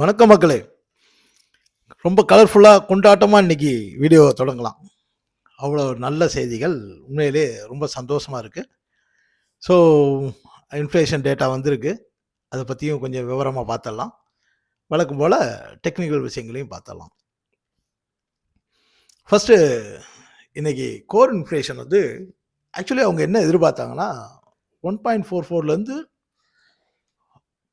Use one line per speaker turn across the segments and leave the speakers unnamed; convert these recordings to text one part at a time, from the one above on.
வணக்கம் மக்களே. ரொம்ப கலர்ஃபுல்லாக கொண்டாட்டமாக இன்னைக்கு வீடியோ தொடங்கலாம். அவ்வளோ நல்ல செய்திகள். உண்மையிலே ரொம்ப சந்தோஷமாக இருக்குது ஸோ இன்ஃப்ளேஷன் டேட்டா வந்திருக்கு. அதை பற்றியும் கொஞ்சம் விவரமாக பார்த்துடலாம் வழக்கம் போல் டெக்னிக்கல் விஷயங்களையும் பார்த்துடலாம் ஃபஸ்ட்டு இன்றைக்கி கோர் இன்ஃப்ளேஷன் வந்து ஆக்சுவலி அவங்க என்ன எதிர்பார்த்தாங்கன்னா ஒன் பாயிண்ட் ஃபோர் ஃபோர்லேருந்து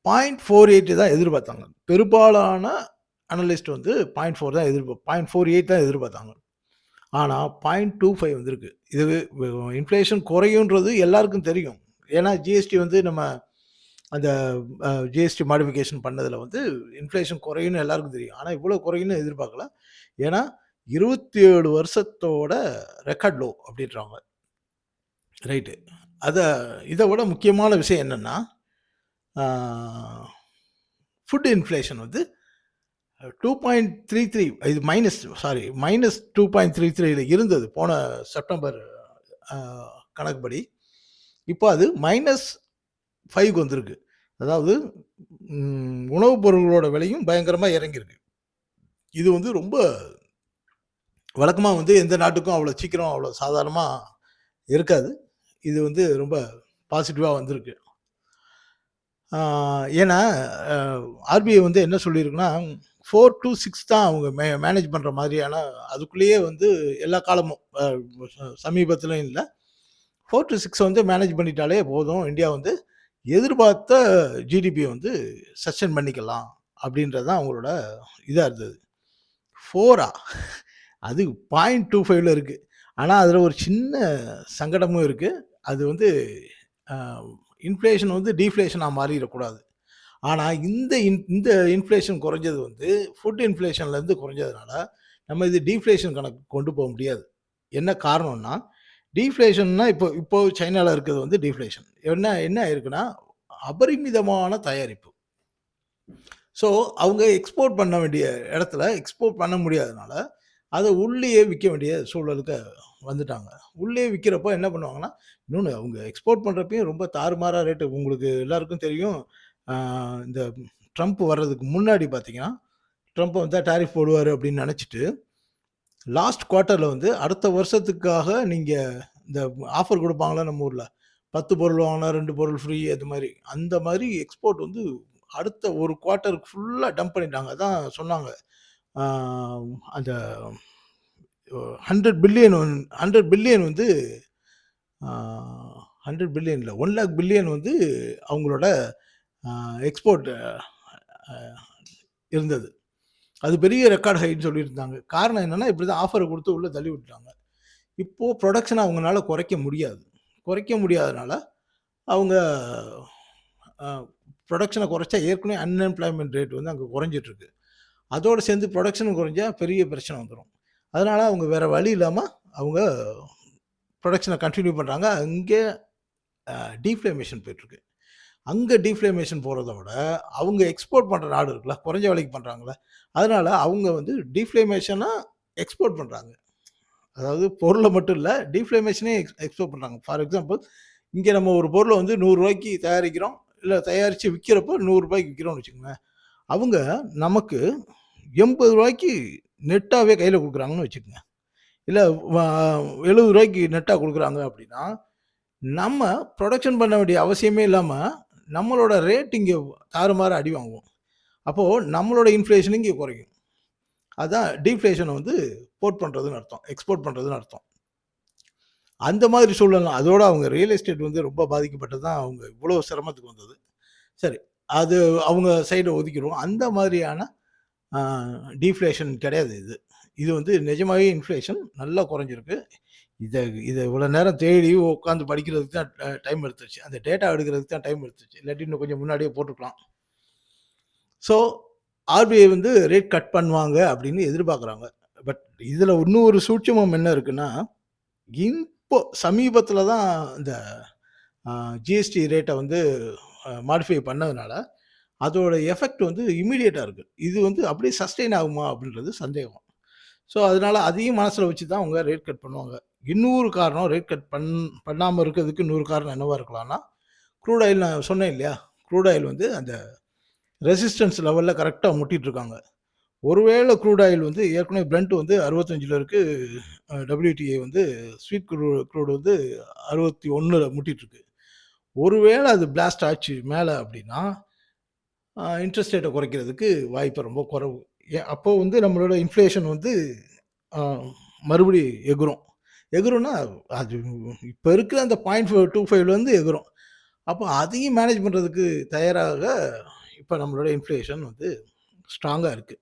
பாயிண்ட் ஃபோர் எயிட் தான் எதிர்பார்த்தாங்க. பெரும்பாலான அனலிஸ்ட் வந்து பாயிண்ட் ஃபோர் தான் எதிர்பார் பாயிண்ட் ஃபோர் எயிட் தான் எதிர்பார்த்தாங்க. ஆனால் பாயிண்ட் டூ ஃபைவ் வந்திருக்கு. இது இன்ஃப்ளேஷன் குறையுன்றது எல்லாருக்கும் தெரியும். ஏன்னா ஜிஎஸ்டி வந்து நம்ம அந்த ஜிஎஸ்டி மாடிஃபிகேஷன் பண்ணதில் வந்து இன்ஃப்ளேஷன் குறையும்னு எல்லாருக்கும் தெரியும். ஆனால் இவ்வளோ குறையும்னு எதிர்பார்க்கல. ஏன்னா இருபத்தி ஏழு வருஷத்தோட ரெக்கார்ட் லோ அப்படின்றாங்க. ரைட்டு அதை இதை விட முக்கியமான விஷயம் என்னென்னா ஃபுட் இன்ஃப்ளேஷன் வந்து டூ பாயிண்ட் த்ரீ த்ரீ இது minus sorry minus two point three த்ரீயில் இருந்தது போன செப்டம்பர் கணக்குப்படி. இப்போ அது மைனஸ் ஃபைவ்க்கு வந்திருக்கு. அதாவது உணவுப் பொருள்களோட விலையும் பயங்கரமாக இறங்கியிருக்கு. இது வந்து ரொம்ப வழக்கமாக வந்து எந்த நாட்டுக்கும் அவ்வளோ சீக்கிரம் அவ்வளோ சாதாரணமாக இருக்காது. இது வந்து ரொம்ப பாசிட்டிவாக வந்திருக்கு. ஏன்னா ஆர்பிஐ வந்து என்ன சொல்லியிருக்குன்னா ஃபோர் டு சிக்ஸ் தான் அவங்க மே மேனேஜ் பண்ணுற மாதிரியான அதுக்குள்ளேயே வந்து எல்லா காலமும் சமீபத்திலும் இல்லை. ஃபோர் டு சிக்ஸ் வந்து மேனேஜ் பண்ணிட்டாலே போதும். இந்தியா வந்து எதிர்பார்த்த ஜிடிபியை வந்து சஸ்டெயின் பண்ணிக்கலாம் அப்படின்றது தான் அவங்களோட இதாக இருந்தது. ஃபோரா அது பாயிண்ட் டூ ஃபைவ்ல இருக்குது ஆனால் அதில் ஒரு சின்ன சங்கடமும் இருக்குது அது வந்து இன்ஃப்ளேஷன் வந்து டீஃப்ளேஷனாக மாறிடக்கூடாது. ஆனால் இந்த இன் இந்த இன்ஃப்ளேஷன் குறைஞ்சது வந்து ஃபுட் இன்ஃப்ளேஷன்லேருந்து குறைஞ்சதுனால நம்ம இது டீஃப்ளேஷன் கணக்கு கொண்டு போக முடியாது. என்ன காரணம்னா டீஃப்ளேஷன்னா இப்போ இப்போ சைனாவில் இருக்கிறது வந்து டீஃப்ளேஷன் என்ன என்ன ஆயிருக்குன்னா அபரிமிதமான தயாரிப்பு. ஸோ அவங்க எக்ஸ்போர்ட் பண்ண வேண்டிய இடத்துல எக்ஸ்போர்ட் பண்ண முடியாதனால அதை உள்ளேயே விற்க வேண்டிய சூழலுக்கு வந்துட்டாங்க. உள்ளே விற்கிறப்போ என்ன பண்ணுவாங்கன்னா இன்னொன்று அவங்க எக்ஸ்போர்ட் பண்ணுறப்பையும் ரொம்ப தாறுமாறாக ரேட்டு உங்களுக்கு எல்லாருக்கும் தெரியும். இந்த ட்ரம்ப் வர்றதுக்கு முன்னாடி பார்த்தீங்கன்னா ட்ரம்ப் வந்து டாரிஃப் போடுவார் அப்படின்னு நினச்சிட்டு லாஸ்ட் குவார்ட்டரில் வந்து அடுத்த வருஷத்துக்காக நீங்கள் இந்த ஆஃபர் கொடுப்பாங்களா நம்ம ஊரில்? பத்து பொருள் வாங்கினா ரெண்டு பொருள் ஃப்ரீ அது மாதிரி. அந்த மாதிரி எக்ஸ்போர்ட் வந்து அடுத்த ஒரு குவார்ட்டருக்கு ஃபுல்லாக டம்ப் பண்ணிட்டாங்க. அதான் சொன்னாங்க. அந்த hundred billion one hundred billion வந்து ஹண்ட்ரட் பில்லியன் இல்லை ஒன் லேக் பில்லியன் வந்து அவங்களோட எக்ஸ்போர்ட் இருந்தது. அது பெரிய ரெக்கார்ட் ஹைன்னு சொல்லியிருந்தாங்க. காரணம் என்னென்னா இப்படி தான் ஆஃபரை கொடுத்து உள்ளே தள்ளி விட்டுட்டாங்க. இப்போது ப்ரொடக்ஷனை அவங்களால குறைக்க முடியாது. குறைக்க முடியாதனால அவங்க ப்ரொடக்ஷனை குறைச்சா ஏற்கனவே அன்எம்ப்ளாய்மெண்ட் ரேட் வந்து அங்கே குறைஞ்சிட்ருக்கு அதோடு சேர்ந்து ப்ரொடக்ஷன் குறைஞ்சா பெரிய பிரச்சனை வந்துடும் அதனால் அவங்க வேறு வழி இல்லாமல் அவங்க ப்ரொடக்ஷனை கண்டினியூ பண்ணுறாங்க அங்கே டீஃப்ளேமேஷன் போயிட்டுருக்கு. அங்கே டீஃப்ளேமேஷன் போகிறத விட அவங்க எக்ஸ்போர்ட் பண்ணுற நாடு இருக்குல்ல குறைஞ்ச விலைக்கு பண்ணுறாங்களே அதனால் அவங்க வந்து டீஃப்ளேமேஷனாக எக்ஸ்போர்ட் பண்ணுறாங்க அதாவது பொருளை மட்டும் இல்லை டீஃப்ளேமேஷனே எக்ஸ் எக்ஸ்போர்ட் பண்ணுறாங்க ஃபார் எக்ஸாம்பிள் இங்கே நம்ம ஒரு பொருளை வந்து நூறுரூவாய்க்கு தயாரிக்கிறோம் இல்லை தயாரித்து விற்கிறப்போ நூறுரூபாய்க்கு விற்கிறோம்னு வச்சுக்கோங்க அவங்க நமக்கு எண்பது ரூபாய்க்கு நெட்டாகவே கையில் கொடுக்குறாங்கன்னு வச்சுக்கோங்க. இல்லை எழுபது ரூபாய்க்கு நெட்டாக கொடுக்குறாங்க அப்படின்னா நம்ம ப்ரொடக்ஷன் பண்ண வேண்டிய அவசியமே இல்லாமல் நம்மளோட ரேட் இங்கே தாறுமாறு அடி வாங்குவோம். அப்போது நம்மளோட இன்ஃப்ளேஷன் இங்கே குறையும். அதுதான் டீஃப்ளேஷனை வந்து போர்ட் பண்ணுறதுன்னு அர்த்தம் எக்ஸ்போர்ட் பண்ணுறதுன்னு அர்த்தம். அந்த மாதிரி சூழலாம் அதோடு அவங்க ரியல் எஸ்டேட் வந்து ரொம்ப பாதிக்கப்பட்டது தான் அவங்க இவ்வளோ சிரமத்துக்கு வந்தது. சரி அது அவங்க சைடை ஒதுக்கிடுவோம். அந்த மாதிரியான டீஃப்ளேஷன் கிடையாது இது. இது வந்து நிஜமாகவே இன்ஃப்ளேஷன் நல்லா குறைஞ்சிருக்கு. இதை இதை இவ்வளோ நேரம் தேடி உட்காந்து படிக்கிறதுக்கு தான் டைம் எடுத்துருச்சு அந்த டேட்டா எடுக்கிறதுக்கு தான் டைம் எடுத்துருச்சு இல்லாட்டி இன்னும் கொஞ்சம் முன்னாடியே போட்டுக்கலாம். ஸோ ஆர்பிஐ வந்து ரேட் கட் பண்ணுவாங்க அப்படின்னு எதிர்பார்க்குறாங்க. பட் இதில் இன்னும் ஒரு சூட்சமம் என்ன இருக்குன்னா இப்போ சமீபத்தில் தான் இந்த ஜிஎஸ்டி ரேட்டை வந்து மாடிஃபை பண்ணதுனால அதோட எஃபெக்ட் வந்து இமீடியட்டாக இருக்குது இது வந்து அப்படியே சஸ்டெயின் ஆகுமா அப்படின்றது சந்தேகம். ஸோ அதனால் அதையும் மனசில் வச்சு தான் அவங்க ரேட் கட் பண்ணுவாங்க. இன்னொரு காரணம் ரேட் கட் பண் பண்ணாமல் இருக்கிறதுக்கு இன்னொரு காரணம் என்னவாக இருக்கலாம்னா க்ரூட் ஆயில் நான் சொன்னேன் இல்லையா? க்ரூட் ஆயில் வந்து அந்த ரெசிஸ்டன்ஸ் லெவலில் கரெக்டாக முட்டிட்டு இருக்காங்க. ஒருவேள க்ரூட் ஆயில் வந்து ஏற்கனவே பிளண்ட் வந்து அறுபத்தஞ்சில் இருக்குது டபிள்யூடிஏ வந்து ஸ்வீட் க்ரூ க்ரூட் வந்து அறுபத்தி ஒன்றில் முட்டிகிட்ருக்கு ஒருவேளை அது பிளாஸ்ட் ஆச்சு மேலே அப்படின்னா இன்ட்ரெஸ்ட் ரேட்டை குறைக்கிறதுக்கு வாய்ப்பு ரொம்ப குறைவு. அப்போது வந்து நம்மளோட இன்ஃப்ளேஷன் வந்து மறுபடியும் மறுபடி எகுரும். எகுரும்னா, அது இப்போ இருக்கிற அந்த 0.25லேருந்து எகுரும். அப்போ அதையும் மேனேஜ் பண்ணுறதுக்கு தயாராக இப்போ நம்மளோட இன்ஃப்ளேஷன் வந்து ஸ்ட்ராங்காக இருக்குது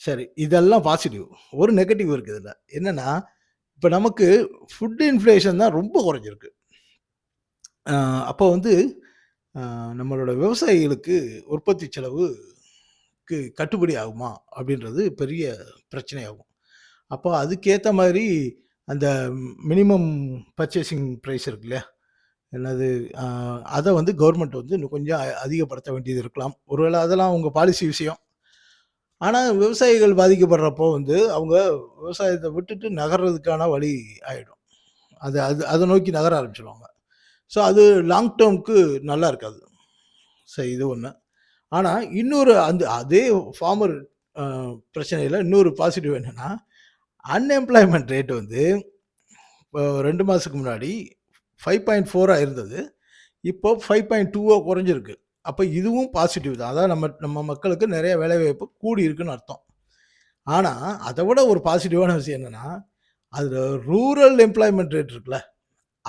சரி, இதெல்லாம் பாசிட்டிவ். ஒரு நெகட்டிவ் இருக்குது இதில் என்னென்னா இப்போ நமக்கு ஃபுட் இன்ஃப்ளேஷன் தான் ரொம்ப குறைஞ்சிருக்கு. அப்போ வந்து நம்மளோட விவசாயிகளுக்கு உற்பத்தி செலவுக்கு கட்டுப்படி ஆகுமா? அப்படின்றது பெரிய பிரச்சனையாகும். அப்போ அதுக்கேற்ற மாதிரி அந்த மினிமம் பர்ச்சேசிங் ப்ரைஸ் இருக்கு இல்லையா? என்னது அதை வந்து கவர்மெண்ட் வந்து இன்னும் கொஞ்சம் அதிகப்படுத்த வேண்டியது இருக்கலாம். ஒருவேளை அதெல்லாம் அவங்க பாலிசி விஷயம். ஆனால் விவசாயிகள் பாதிக்கப்படுறப்போ வந்து அவங்க விவசாயத்தை விட்டுட்டு நகர்றதுக்கான வழி ஆகிடும் அது அது அதை நோக்கி நகர ஆரம்பிச்சிடுவாங்க ஸோ அது லாங் டெர்ம்க்கு நல்லா இருக்காது. சரி இது ஒன்று ஆனால் இன்னொரு அந்த அதே ஃபார்மர் பிரச்சனையில் இன்னொரு பாசிட்டிவ் என்னென்னா அன்எம்ப்ளாய்மெண்ட் ரேட் வந்து இப்போ 2 மாசத்துக்கு முன்னாடி 5.4ஆ இருந்தது. இப்போ 5.2ஆ குறைஞ்சிருக்கு. அப்போ இதுவும் பாசிட்டிவ் தான். அதான் நம்ம நம்ம மக்களுக்கு நிறைய வேலைவாய்ப்பு கூடி இருக்குன்னு அர்த்தம். ஆனால் அதை விட ஒரு பாசிட்டிவான விஷயம் என்னென்னா அதில் ரூரல் எம்ப்ளாய்மெண்ட் ரேட் இருக்குல்ல,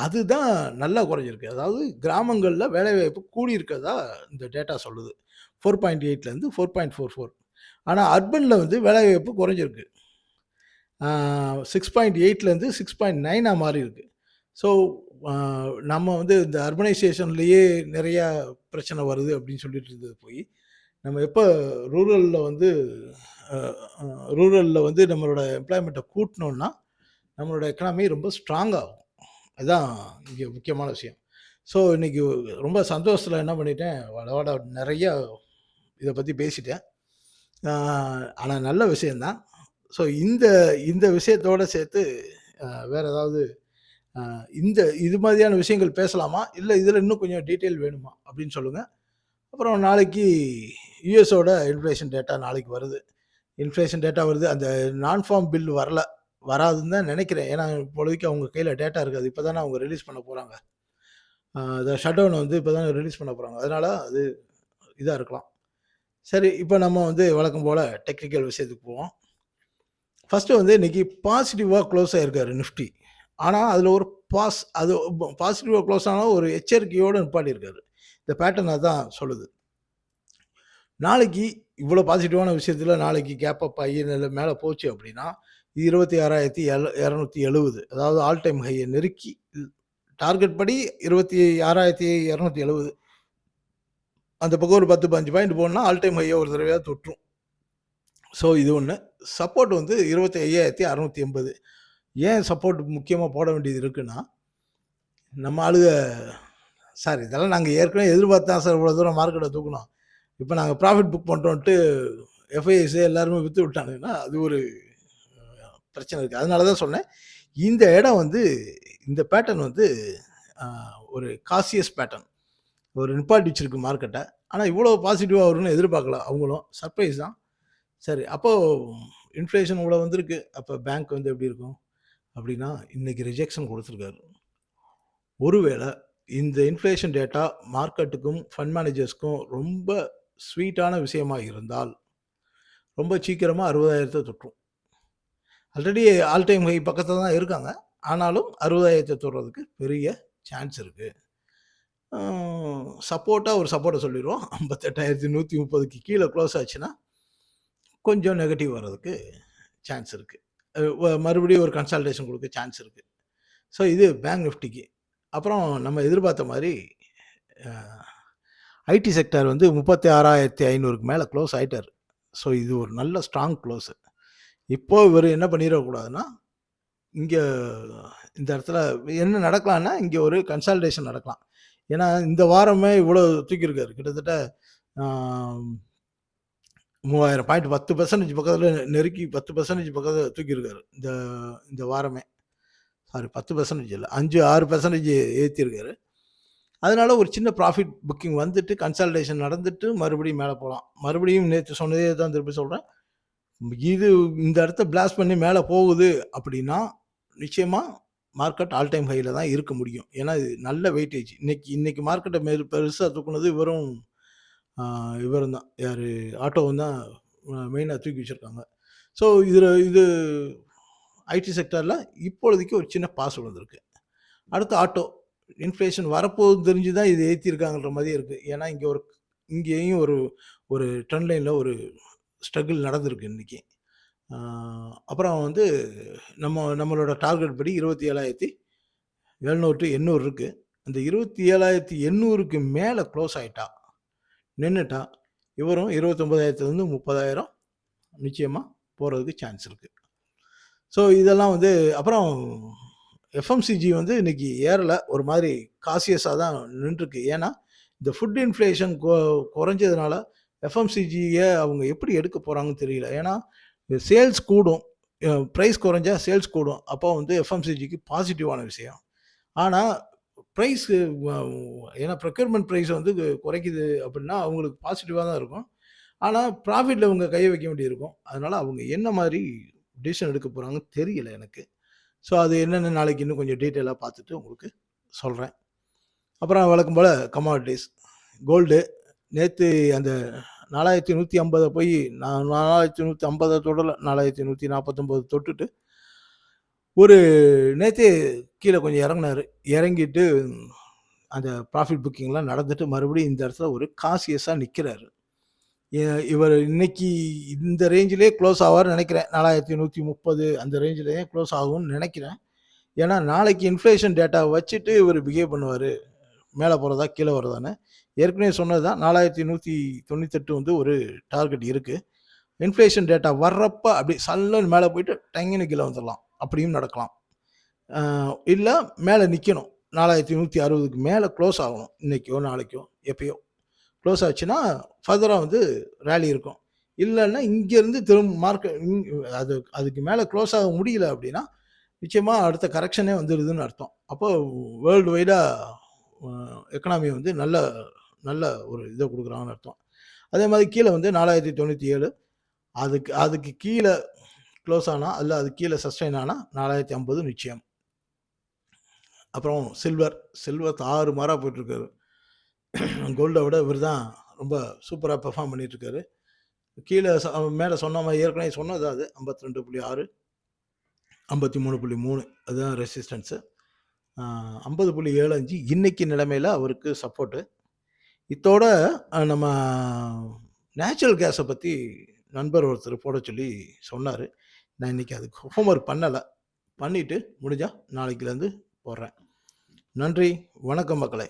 அதுதான் நல்லா குறைஞ்சிருக்கு. அதாவது கிராமங்களில் வேலைவாய்ப்பு கூடியிருக்கிறதா இந்த டேட்டா சொல்லுது. ஃபோர் பாயிண்ட் எயிட்லேருந்து ஃபோர் பாயிண்ட் ஃபோர் ஃபோர் ஆனால் அர்பனில் வந்து வேலைவாய்ப்பு குறைஞ்சிருக்கு. சிக்ஸ் பாயிண்ட் எயிட்லேருந்து சிக்ஸ் பாயிண்ட் நைனாக மாறி இருக்கு ஸோ நம்ம வந்து இந்த அர்பனைசேஷன்லேயே நிறையா பிரச்சனை வருது அப்படின்னு சொல்லிட்டு இருந்தது போய் நம்ம எப்போ ரூரலில் வந்து ரூரலில் வந்து நம்மளோட எம்ப்ளாய்மெண்ட்டை கூட்டினோன்னா நம்மளோட எக்கனாமி ரொம்ப ஸ்ட்ராங் ஆகும். அதுதான் இங்கே முக்கியமான விஷயம். ஸோ இன்றைக்கி ரொம்ப சந்தோஷத்தில் என்ன பண்ணிட்டேன், வடவாட நிறைய இதை பற்றி பேசிட்டேன். ஆனால் நல்ல விஷயம் தான். ஸோ இந்த இந்த விஷயத்தோட சேர்த்து வேறு ஏதாவது இந்த இது மாதிரியான விஷயங்கள் பேசலாமா? இல்லை இதில் இன்னும் கொஞ்சம் டீட்டெயில் வேணுமா? அப்படின்னு சொல்லுங்கள் அப்புறம் நாளைக்கு யூஎஸோட இன்ஃப்ளேஷன் டேட்டா நாளைக்கு வருது. இன்ஃப்ளேஷன் டேட்டா வருது. அந்த நான் ஃபார்ம் பில் வரல. வராதுன்னு தான் நினைக்கிறேன் ஏன்னா, இப்போதைக்கு அவங்க கையில் டேட்டா இருக்காது. இப்போ தானே அவங்க ரிலீஸ் பண்ண போகிறாங்க அ அந்த ஷட் டவுன் வந்து இப்போ தானே ரிலீஸ் பண்ண போகிறாங்க அதனால் அது இதாக இருக்கலாம். சரி, இப்போ நம்ம வந்து வழக்கம் போல் டெக்னிக்கல் விஷயத்துக்கு போவோம். ஃபஸ்ட்டு வந்து இன்றைக்கி பாசிட்டிவாக க்ளோஸ் ஆகிருக்காரு நிஃப்டி. ஆனால் அதில் ஒரு பாஸ் அது பாசிட்டிவாக க்ளோஸ் ஆனால் ஒரு எச்சரிக்கையோடு நிப்பாட்டியிருக்காரு. இந்த பேட்டர்ன் அதான் சொல்லுது. நாளைக்கு இவ்வளோ பாசிட்டிவான விஷயத்தில் நாளைக்கு கேப் அப் ஆகி மேலே போச்சு அப்படின்னா இருபத்தி ஆறாயிரத்தி இரநூத்தி எழுபது அதாவது ஆல் டைம் ஹையை நெருக்கி டார்கெட் படி 26,270 அந்த பக்கம் ஒரு 10, 15 பாயிண்ட் போனால் ஆல் டைம் ஹையை ஒரு தடவையாக தொற்றும். ஸோ இது ஒன்று சப்போர்ட் வந்து 25,680 ஏன் சப்போர்ட் முக்கியமாக போட வேண்டியது இருக்குன்னா, நம்ம ஆளுக சார் இதெல்லாம் நாங்கள் ஏற்கனவே எதிர்பார்த்து தான் சார் இவ்வளோ தூரம் மார்க்கெட்டை தூக்கணும் இப்போ நாங்கள் ப்ராஃபிட் புக் பண்ணுறோன்ட்டு எஃப்ஐஎஸ்ஏ எல்லாருமே விற்று விட்டானுங்கன்னா, அது ஒரு பிரச்சனை இருக்குது அதனால தான் சொன்னேன். இந்த இடம் வந்து இந்த பேட்டர்ன் வந்து ஒரு காசியஸ் பேட்டர்ன். ஒரு நிப்பாட்டி வச்சிருக்கு மார்க்கெட்டை ஆனால் இவ்வளோ பாசிட்டிவாக வரும்னு எதிர்பார்க்கல அவங்களும். சர்ப்ரைஸ் தான். சரி, அப்போது இன்ஃப்ளேஷன் இவ்வளோ வந்திருக்கு. அப்போ பேங்க் வந்து எப்படி இருக்கும்? அப்படின்னா இன்னைக்கு ரிஜெக்ஷன் கொடுத்துருக்காரு ஒருவேளை இந்த இன்ஃப்ளேஷன் டேட்டா மார்க்கெட்டுக்கும், ஃபண்ட் மேனேஜர்ஸ்க்கும் ரொம்ப ஸ்வீட்டான விஷயமாக இருந்தால், ரொம்ப சீக்கிரமாக அறுபதாயிரத்தை தொற்றும். ஆல்ரெடி ஆல் டைம் ஹை பக்கத்தில் தான் இருக்காங்க. ஆனாலும் 60,000த்த தொடுறதுக்கு பெரிய சான்ஸ் இருக்குது சப்போர்ட்டாக ஒரு சப்போர்ட்டா ஒரு சப்போர்ட்ட சொல்லிருவோம். 58,130க்கு கீழ க்ளோஸ் ஆச்சுன்னா, கொஞ்சம் நெகட்டிவ் வர்றதுக்கு சான்ஸ் இருக்குது மறுபடியும் ஒரு கன்சல்டேஷன் கொடுக்க சான்ஸ் இருக்குது ஸோ இது பேங்க் நிஃப்டிக்கு. அப்புறம் நம்ம எதிர்பார்த்த மாதிரி ஐடி செக்டார் வந்து முப்பத்தி ஆறாயிரத்தி ஐநூறுக்கு மேலே க்ளோஸ் ஆகிட்டார் ஸோ இது ஒரு நல்ல ஸ்ட்ராங் க்ளோஸு இப்போ இவர் என்ன பண்ணிடக்கூடாதுன்னா இங்கே இந்த இடத்துல என்ன நடக்கலான்னா, இங்கே ஒரு கன்சால்டேஷன் நடக்கலாம். ஏன்னா, இந்த வாரமே இவ்வளோ தூக்கியிருக்காரு. கிட்டத்தட்ட மூவாயிரம் பாயிண்ட் பத்து பர்சன்டேஜ் பக்கத்தில் நெருக்கி பத்து பர்சன்டேஜ் பக்கத்தில் தூக்கியிருக்காரு. இந்த இந்த வாரமே. சாரி பத்து பர்சன்டேஜ் இல்லை அஞ்சு ஆறு பர்சன்டேஜ் ஏற்றிருக்காரு அதனால ஒரு சின்ன ப்ராஃபிட் புக்கிங் வந்துட்டு கன்சல்டேஷன் நடந்துட்டு மறுபடியும் மேலே போகலாம் மறுபடியும் நேற்று சொன்னதே தான் திருப்பி சொல்கிறேன் இது இந்த இடத்த பிளாஸ்ட் பண்ணி மேலே போகுது அப்படின்னா நிச்சயமாக மார்க்கெட் ஆல் டைம் ஹையில் தான் இருக்க முடியும். ஏன்னா இது நல்ல வெயிட்டேஜ் இன்னைக்கு இன்னைக்கு மார்க்கெட்டை மெரு பெருசாக தூக்குனது இவரும் இவரும் தான். யார்? ஆட்டோவும் தான் மெயினாக தூக்கி வச்சுருக்காங்க. ஸோ இதில் இது ஐடி செக்டரில் இப்பொழுதைக்கு ஒரு சின்ன பாஸ் வந்திருக்கு. அடுத்து ஆட்டோ இன்ஃப்ளேஷன் வரப்போகுது தெரிஞ்சு தான் இது ஏற்றிருக்காங்கன்ற மாதிரி இருக்குது ஏன்னா இங்கே ஒரு இங்கேயும் ஒரு ஒரு ட்ரெண்ட் லைனில் ஒரு ஸ்ட்ரகிள் நடந்திருக்கு இன்றைக்கி அப்புறம் வந்து நம்ம நம்மளோட டார்கெட் படி இருபத்தி ஏழாயிரத்தி எழுநூறு டு எண்ணூறு இருக்குது அந்த இருபத்தி ஏழாயிரத்தி எண்ணூறுக்கு மேலே க்ளோஸ் ஆகிட்டா நின்றுட்டா இவரும் இருபத்தொம்பதாயிரத்துலேருந்து முப்பதாயிரம் நிச்சயமாக போகிறதுக்கு சான்ஸ் இருக்குது ஸோ இதெல்லாம் வந்து அப்புறம் எஃப்எம்சிஜி வந்து இன்றைக்கி ஏறலை. ஒரு மாதிரி காசியஸாக தான் நின்றுருக்கு. ஏன்னா இந்த ஃபுட் இன்ஃப்ளேஷன் கொ குறைஞ்சதுனால எஃப்எம்சிஜியை அவங்க எப்படி எடுக்க போகிறாங்கன்னு தெரியல. ஏன்னா சேல்ஸ் கூடும். ப்ரைஸ் குறைஞ்சா சேல்ஸ் கூடும். அப்போ வந்து எஃப்எம்சிஜிக்கு பாசிட்டிவான விஷயம். ஆனால் ப்ரைஸ் ஏன்னா ப்ரொக்யூர்மெண்ட் ப்ரைஸ் வந்து குறைக்குது அப்படின்னா அவங்களுக்கு பாசிட்டிவாக தான் இருக்கும். ஆனால் ப்ராஃபிட்டில் அவங்க கையை வைக்க வேண்டியிருக்கும். அதனால் அவங்க என்ன மாதிரி டிசிஷன் எடுக்க போகிறாங்கன்னு தெரியல எனக்கு. ஸோ அது என்னென்ன நாளைக்கு இன்னும் கொஞ்சம் டீட்டெயிலாக பார்த்துட்டு உங்களுக்கு சொல்கிறேன் அப்புறம் வழக்கம் போல் கமாடிட்டிஸ் கோல்டு நேற்று அந்த நாலாயிரத்தி நூற்றி ஐம்பதை போய் நான் நாலாயிரத்தி நூற்றி ஐம்பதை தொடல நாலாயிரத்தி நூற்றி நாற்பத்தொம்போது தொட்டுட்டு ஒரு நேற்று கீழே கொஞ்சம் இறங்கினார். இறங்கிட்டு அந்த ப்ராஃபிட் புக்கிங்லாம் நடந்துட்டு மறுபடியும் இந்த இடத்துல ஒரு காசியஸாக நிற்கிறாரு இவர் இன்னைக்கு இந்த ரேஞ்சிலே க்ளோஸ் ஆவார்னு நினைக்கிறேன். நாலாயிரத்தி நூற்றி முப்பது அந்த ரேஞ்சிலேயே க்ளோஸ் ஆகும்னு நினைக்கிறேன். ஏன்னா நாளைக்கு இன்ஃப்ளேஷன் டேட்டா வச்சுட்டு இவர் பிஹேவ் பண்ணுவார். மேலே போகிறதா கீழே வரதானே ஏற்கனவே சொன்னது தான் நாலாயிரத்தி நூற்றி தொண்ணூத்தெட்டு வந்து ஒரு டார்கெட் இருக்குது இன்ஃப்ளேஷன் டேட்டா வர்றப்ப அப்படி சல்லுன்னு மேலே போயிட்டு டங்கினு கீழே வந்துடலாம். அப்படியும் நடக்கலாம். இல்லை மேலே நிற்கணும் நாலாயிரத்தி நூற்றி அறுபதுக்கு மேலே க்ளோஸ் ஆகணும். இன்றைக்கோ நாளைக்கோ எப்பயோ. க்ளோஸ் ஆச்சுன்னா ஃபர்தராக வந்து ரேலி இருக்கும். இல்லைன்னா இங்கேருந்து திரும்ப மார்க்கெட் அது அதுக்கு மேலே க்ளோஸ் ஆக முடியல அப்படின்னா நிச்சயமாக அடுத்த கரெக்ஷனே வந்துடுதுன்னு அர்த்தம். அப்போ வேர்ல்டு வைடாக எக்கனாமி வந்து நல்ல நல்ல ஒரு இதை கொடுக்குறாங்கன்னு அர்த்தம். அதே மாதிரி கீழே வந்து நாலாயிரத்தி தொண்ணூற்றி ஏழு அதுக்கு அதுக்கு கீழே க்ளோஸ் ஆனால் அல்ல அது கீழே சஸ்டைன் ஆனால் நாலாயிரத்தி ஐம்பது நிச்சயம். அப்புறம் சில்வர் சில்வர் ஆறு மாறாக போயிட்டுருக்காரு. கோல்டை விட இவர் தான் ரொம்ப சூப்பராக பெர்ஃபார்ம் பண்ணிகிட்ருக்காரு கீழே மேலே சொன்ன மாதிரி ஏற்கனவே சொன்னது அது ஐம்பத்தி ரெண்டு புள்ளி ஆறு ஐம்பத்தி மூணு புள்ளி மூணு அதுதான் ரெசிஸ்டன்ஸு ஐம்பது புள்ளி ஏழு அஞ்சு இன்றைக்கி நிலைமையில் அவருக்கு சப்போர்ட்டு இத்தோட நம்ம நேச்சுரல் கேஸை பற்றி நண்பர் ஒருத்தர் போட சொல்லி சொன்னார். நான் இன்றைக்கி அதுக்கு ஹோம்ஒர்க் பண்ணலை. பண்ணிவிட்டு முடிஞ்சால் நாளைக்குலேருந்து போடுறேன் நன்றி. வணக்கம் மக்களை.